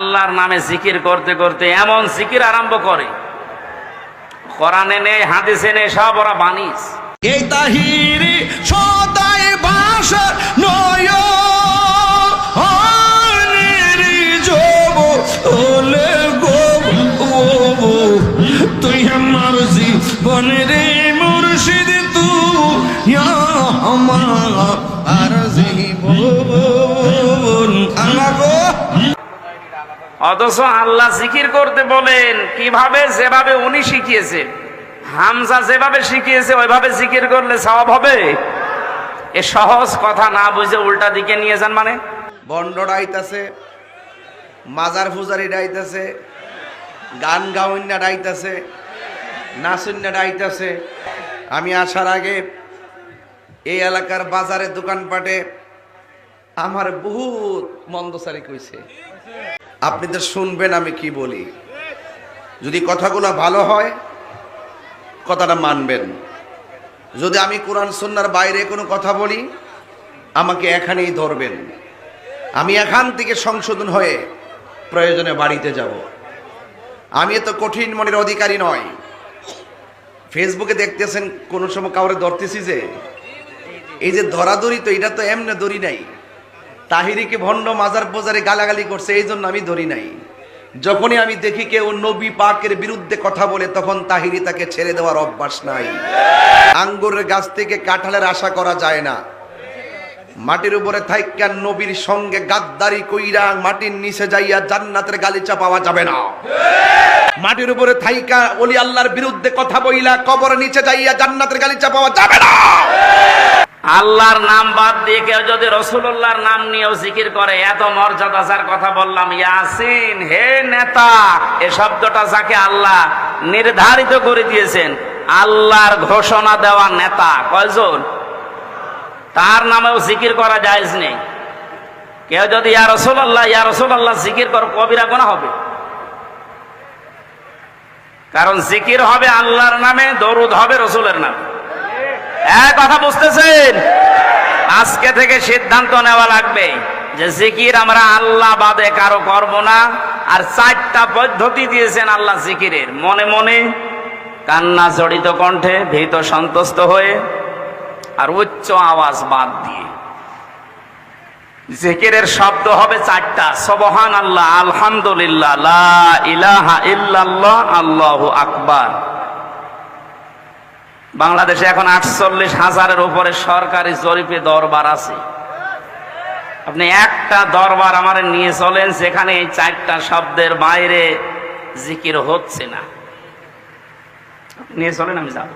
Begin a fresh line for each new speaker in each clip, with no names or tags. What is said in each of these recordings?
আল্লাহর নামে জিকির করতে করতে এমন জিকির আরম্ভ করে। কোরআনে নেই, হাদিসে নেই, সব ওরা বানিস
এই তাহিরি সদাই আমার মুর্শিদ তু আমার আর
অথচ আল্লাহ জিকির করতে বলেন, কীভাবে যেভাবে উনি শিখিয়েছেন। হামজা যেভাবে শিখিয়েছে, ওইভাবে জিকির করলে সওয়াব হবে? এ সহজ কথা না বুঝে উল্টা দিকে নিয়ে যান মানে।
বন্ড ডাইতাছে, মাজার ফুজারি ডাইতাছে, গান গাউন্যা ডাইতাছে নাচুন্যা ডাইতাছে। আমি আসার আগে এই এলাকার বাজারে দোকানপাটে আমার বহুত মন্দসারি কইছে। আপনি তো শুনবেন আমি কি বলি। যদি কথাগুলো ভালো হয়, কথাটা মানবেন। যদি আমি কোরআন সন্ন্যার বাইরে কোনো কথা বলি, আমাকে এখানেই ধরবেন। আমি এখান থেকে সংশোধন হয়ে প্রয়োজনে বাড়িতে যাব। আমি এত কঠিন মনের অধিকারী নয় ফেসবুকে দেখতেছেন কোনো সময় কাউরে ধরতেছি যে? এই যে ধরাধরি তো, এটা তো এমনি দড়ি নাই। তাহিরিকে ভণ্ড মাজার বাজারে গালাগালি করছে, এই জন্য আমি ধরি নাই। যখনই আমি দেখি কেউ নবী পাকের বিরুদ্ধে কথা বলে, তখন তাহিরি তাকে ছেড়ে দেওয়ার অভ্যাস নাই। আঙ্গুরের গাছ থেকে কাঁঠালের আশা করা যায় না। মাটির উপরে থাইকা নবীর সঙ্গে গাদ্দারি কইরা মাটির নিচে যাইয়া জান্নাতের গালিচা পাওয়া যাবে না। মাটির উপরে থাইকা ওলি আল্লাহর বিরুদ্ধে কথা বইলা কবর নিচে যাইয়া জান্নাতের গালিচা পাওয়া যাবে না।
আল্লাহর নাম বাদ দিয়ে কেউ যদি রসুল্লাহর নাম নিয়েও জিকির করে, এত মর্যাদা যার কথা বললাম, ইয়াসিন, হে নেতা, এ শব্দটা যাকে আল্লাহ নির্ধারিত করে দিয়েছেন, আল্লাহর ঘোষণা দেওয়া নেতা, কয়জন? তার নামেও জিকির করা জায়েজ নেই। কেউ যদি, ইয়া রসুল্লাহ ইয়া রসুল্লাহ জিকির কর, কবিরা গোনা হবে। কারণ জিকির হবে আল্লাহর নামে, দরুদ হবে রসুলের নামে। এক কথা বুঝতেছেন? আজকে থেকে সিদ্ধান্ত নেওয়া লাগবে যে জিকির আমরা আল্লাহ বাদে কারও করব না, আর চারটা পদ্ধতি দিয়েছেন আল্লাহ জিকিরের। মনে মনে কান্না জড়িত কণ্ঠে, ভীত সন্তুষ্ট হয়ে, আর উচ্চ আওয়াজ বাদ দিয়ে। জিকিরের শব্দ হবে চারটা সবহান আল্লাহ আলহামদুলিল্লাহ ইলাহা ইল্লাল্লাহ, আল্লাহু আকবার। বাংলাদেশে এখন আটচল্লিশ হাজারের উপরে সরকারি জরিপে দরবার আছে। আপনি একটা দরবার আমার নিয়ে চলেন সেখানে এই চারটা শব্দের বাইরে জিকির হচ্ছে না। নিয়ে চলেন, আমি যাব।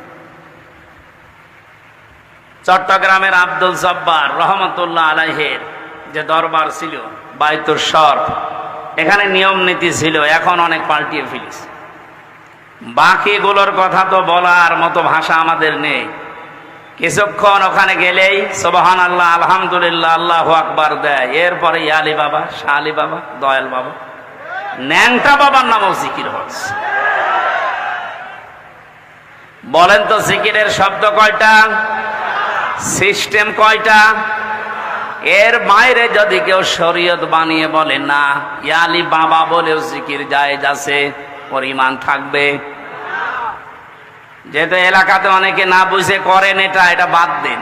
চট্টগ্রামের আব্দুল জব্বার রহমতুল্লাহ আলাইহের যে দরবার ছিল, বাইতুর সর এখানে নিয়ম নীতি ছিল, এখন অনেক পাল্টিয়ে ফেলিস বাকিগুলোর কথা তো বলার মতো ভাষা আমাদের নেই। কিছুক্ষণ ওখানে গেলেই সোবাহান আল্লাহ আলহামদুলিল্লাহ, আল্লাহ আকবার দেয়। এরপরে ইয়ালি বাবা শাহ বাবা দয়াল বাবা। ন্যাংটা বাবার নামও জিকির হচ্ছে। বলেন তো জিকিরের শব্দ কয়টা? সিস্টেম কয়টা? এর বাইরে যদি কেউ শরীয়ত বানিয়ে বলে, না ইয়ালি বাবা বলেও জিকির যায় যাচ্ছে পরিমাণ থাকবে। যেহেতু এলাকাতে অনেকে না বুঝে করেন এটা এটা বাদ দিন।